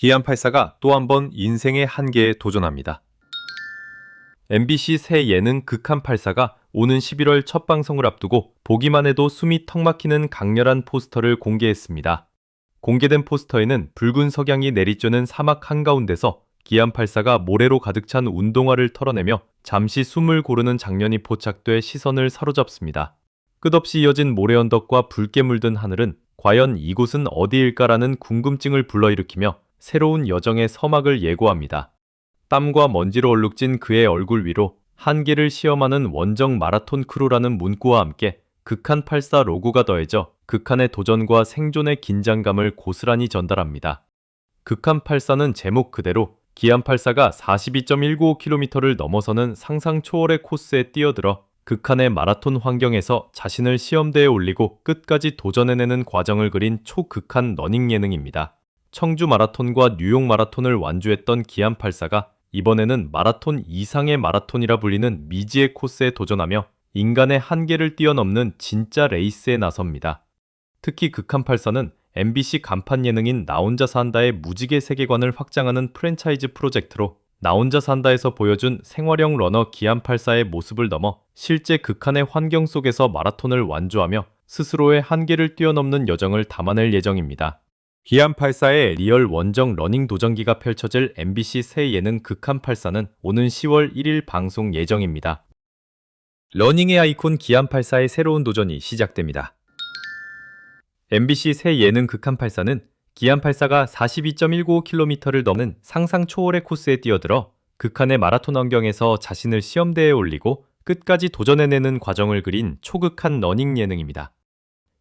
기안84가 또 한 번 인생의 한계에 도전합니다. MBC 새 예능 극한84가 오는 11월 첫 방송을 앞두고 보기만 해도 숨이 턱 막히는 강렬한 포스터를 공개했습니다. 공개된 포스터에는 붉은 석양이 내리쬐는 사막 한가운데서 기안84가 모래로 가득 찬 운동화를 털어내며 잠시 숨을 고르는 장면이 포착돼 시선을 사로잡습니다. 끝없이 이어진 모래 언덕과 붉게 물든 하늘은 과연 이곳은 어디일까라는 궁금증을 불러일으키며 새로운 여정의 서막을 예고합니다. 땀과 먼지로 얼룩진 그의 얼굴 위로 한계를 시험하는 원정 마라톤 크루라는 문구와 함께 극한 84 로고가 더해져 극한의 도전과 생존의 긴장감을 고스란히 전달합니다. 극한 84는 제목 그대로 기안 84가 42.195km를 넘어서는 상상 초월의 코스에 뛰어들어 극한의 마라톤 환경에서 자신을 시험대에 올리고 끝까지 도전해내는 과정을 그린 초극한 러닝 예능입니다. 청주 마라톤과 뉴욕 마라톤을 완주했던 기안 84가 이번에는 마라톤 이상의 마라톤이라 불리는 미지의 코스에 도전하며 인간의 한계를 뛰어넘는 진짜 레이스에 나섭니다. 특히 극한 84는 MBC 간판 예능인 나 혼자 산다의 무지개 세계관을 확장하는 프랜차이즈 프로젝트로 나 혼자 산다에서 보여준 생활형 러너 기안 84의 모습을 넘어 실제 극한의 환경 속에서 마라톤을 완주하며 스스로의 한계를 뛰어넘는 여정을 담아낼 예정입니다. 기안 84의 리얼 원정 러닝 도전기가 펼쳐질 MBC 새 예능 극한 84는 오는 10월 1일 방송 예정입니다. 러닝의 아이콘 기안 84의 새로운 도전이 시작됩니다. MBC 새 예능 극한 84는 기안 84가 42.195km를 넘는 상상 초월의 코스에 뛰어들어 극한의 마라톤 환경에서 자신을 시험대에 올리고 끝까지 도전해내는 과정을 그린 초극한 러닝 예능입니다.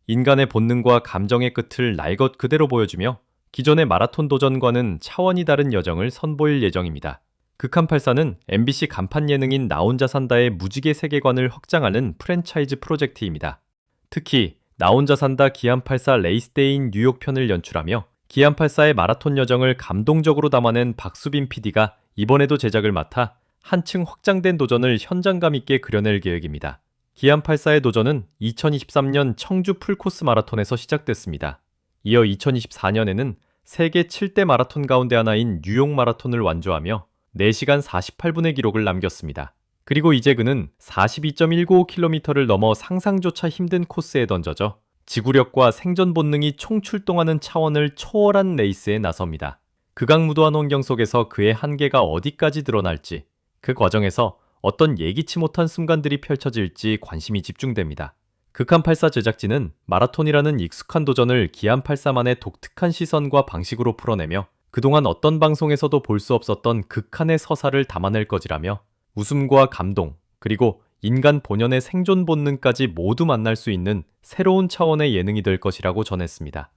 인간의 본능과 감정의 끝을 날것 그대로 보여주며 기존의 마라톤 도전과는 차원이 다른 여정을 선보일 예정입니다. 극한 84는 MBC 간판 예능인 나 혼자 산다의 무지개 세계관을 확장하는 프랜차이즈 프로젝트입니다. 특히 나 혼자 산다 기안 84 레이스데이인 뉴욕 편을 연출하며 기안 84의 마라톤 여정을 감동적으로 담아낸 박수빈 PD가 이번에도 제작을 맡아 한층 확장된 도전을 현장감 있게 그려낼 계획입니다. 기안 84의 도전은 2023년 청주 풀코스 마라톤에서 시작됐습니다. 이어 2024년에는 세계 7대 마라톤 가운데 하나인 뉴욕 마라톤을 완주하며 4시간 48분의 기록을 남겼습니다. 그리고 이제 그는 42.195km를 넘어 상상조차 힘든 코스에 던져져 지구력과 생존 본능이 총출동하는 차원을 초월한 레이스에 나섭니다. 극악무도한 환경 속에서 그의 한계가 어디까지 드러날지, 그 과정에서 어떤 예기치 못한 순간들이 펼쳐질지 관심이 집중됩니다. 극한 84 제작진은 마라톤이라는 익숙한 도전을 기안 84만의 독특한 시선과 방식으로 풀어내며 그동안 어떤 방송에서도 볼 수 없었던 극한의 서사를 담아낼 것이라며 웃음과 감동, 그리고 인간 본연의 생존 본능까지 모두 만날 수 있는 새로운 차원의 예능이 될 것이라고 전했습니다.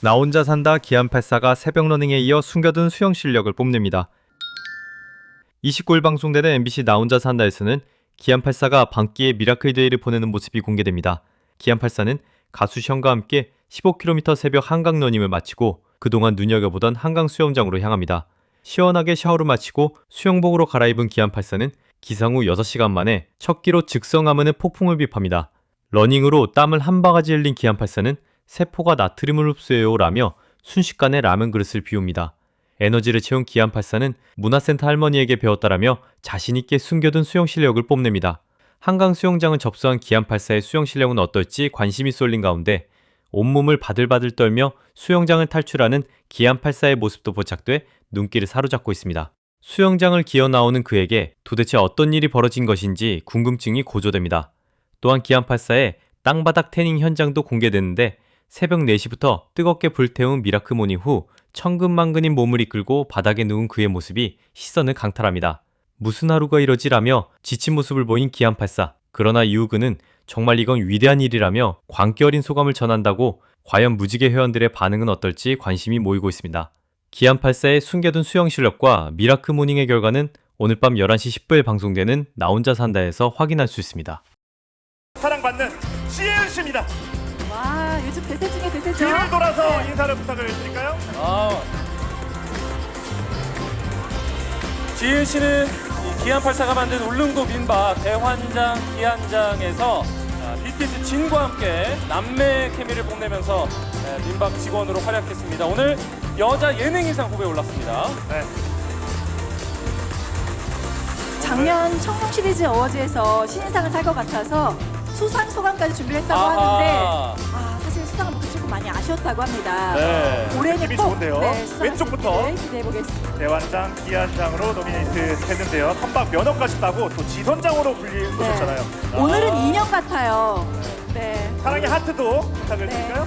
나 혼자 산다 기안 84가 새벽 러닝에 이어 숨겨둔 수영 실력을 뽐냅니다. 29일 방송되는 MBC 나 혼자 산다에서는 기안 84가 밤기에 미라클 데이를 보내는 모습이 공개됩니다. 기안 84는 가수 션과 함께 15km 새벽 한강 러닝을 마치고 그동안 눈여겨보던 한강 수영장으로 향합니다. 시원하게 샤워를 마치고 수영복으로 갈아입은 기안 84는 기상 후 6시간 만에 첫 끼로 즉성하면의 폭풍을 비팝니다. 러닝으로 땀을 한 바가지 흘린 기안 84는 세포가 나트륨을 흡수해요 라며 순식간에 라면 그릇을 비웁니다. 에너지를 채운 기안 84는 문화센터 할머니에게 배웠다라며 자신있게 숨겨둔 수영 실력을 뽐냅니다. 한강 수영장을 접수한 기안 84의 수영 실력은 어떨지 관심이 쏠린 가운데 온몸을 바들바들 떨며 수영장을 탈출하는 기안 84의 모습도 포착돼 눈길을 사로잡고 있습니다. 수영장을 기어 나오는 그에게 도대체 어떤 일이 벌어진 것인지 궁금증이 고조됩니다. 또한 기안 84의 땅바닥 태닝 현장도 공개됐는데 새벽 4시부터 뜨겁게 불태운 미라크 모닝 후 천근만근인 몸을 이끌고 바닥에 누운 그의 모습이 시선을 강탈합니다. 무슨 하루가 이러지라며 지친 모습을 보인 기안 84. 그러나 그는 정말 이건 위대한 일이라며 광기 어린 소감을 전한다고 과연 무지개 회원들의 반응은 어떨지 관심이 모이고 있습니다. 기안 84의 숨겨둔 수영 실력과 미라크 모닝의 결과는 오늘 밤 11시 10분에 방송되는 나 혼자 산다에서 확인할 수 있습니다. 사랑받는 씨입니다. 와 요즘 대세 중에 대세죠. 뒤를 돌아서 네. 인사를 부탁을 드릴까요? 아. 지은 씨는 이 기안84가 만든 울릉도 민박 대환장 기안장에서 아, BTS 진과 함께 남매 케미를 뽐내면서 네, 민박 직원으로 활약했습니다. 오늘 여자 예능인상 후보에 올랐습니다. 네. 작년 청룡 시리즈 어워즈에서 신인상을 탈 것 같아서 수상 소감까지 준비를 했다고 아하. 하는데 아, 사실 못해 조금 많이 아쉬웠다고 합니다. 네. 올해는 느낌이 꼭 좋은데요. 네, 수상 왼쪽부터. 기대해 보겠습니다. 대환장, 기안장으로 노미네이트 했는데요. 선박 면허까지 따고 또 지선장으로 불리셨잖아요. 오늘은 인형 같아요. 네, 사랑의 하트도 부탁을 네. 드릴까요?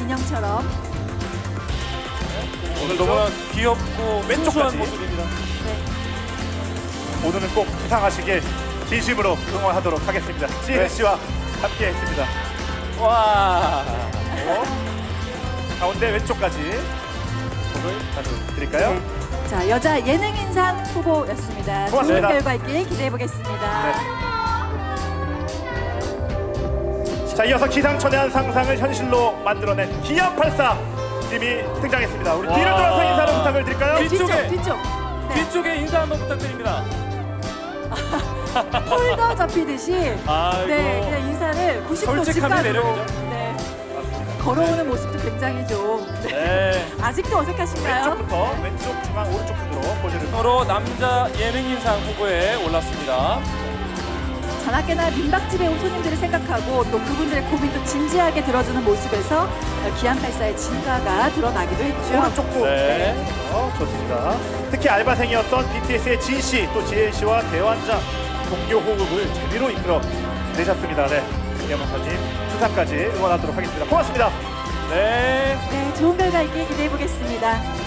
인형처럼. 오늘 너무나 귀엽고 왼쪽까지. 순수한 모습입니다. 네. 오늘은 꼭 수상하시길 진심으로 응원하도록 하겠습니다. 지혜 네. 씨와 함께 했습니다. 와. 어? 가운데 왼쪽까지 곡을 드릴까요? 자, 여자 예능인상 후보였습니다. 좋은 고맙습니다. 결과 있길 기대해 보겠습니다. 자 이어서 기상천외한 상상을 현실로 만들어낸 기안84 님이 등장했습니다. 우리 뒤를 와. 돌아서 인사를 부탁을 드릴까요? 뒤- 뒤쪽, 뒤쪽에. 뒤쪽. 네. 뒤쪽에 인사 한번 부탁드립니다. 폴더 접히듯이 아이고. 네, 그냥 인사를 90도 솔직함이 직각으로 매력이죠. 네, 걸어오는 모습도 굉장히 좀 네. 네. 아직도 어색하신가요? 왼쪽부터 왼쪽 중앙 오른쪽 순으로 포즈를 서로 남자 예능인상 후보에 올랐습니다. 자나깨나 민박집에 온 손님들을 생각하고 또 그분들의 고민도 진지하게 들어주는 모습에서 기안84의 진가가 드러나기도 했죠. 오른쪽도 네. 어, 좋습니다. 특히 알바생이었던 BTS의 진 씨, 또 지혜 씨와 대환장 동료 호흡을 재미로 이끌어 내셨습니다. 네, 이영사님 수상까지 응원하도록 하겠습니다. 고맙습니다. 네. 네, 좋은 결과 있길 기대해 보겠습니다.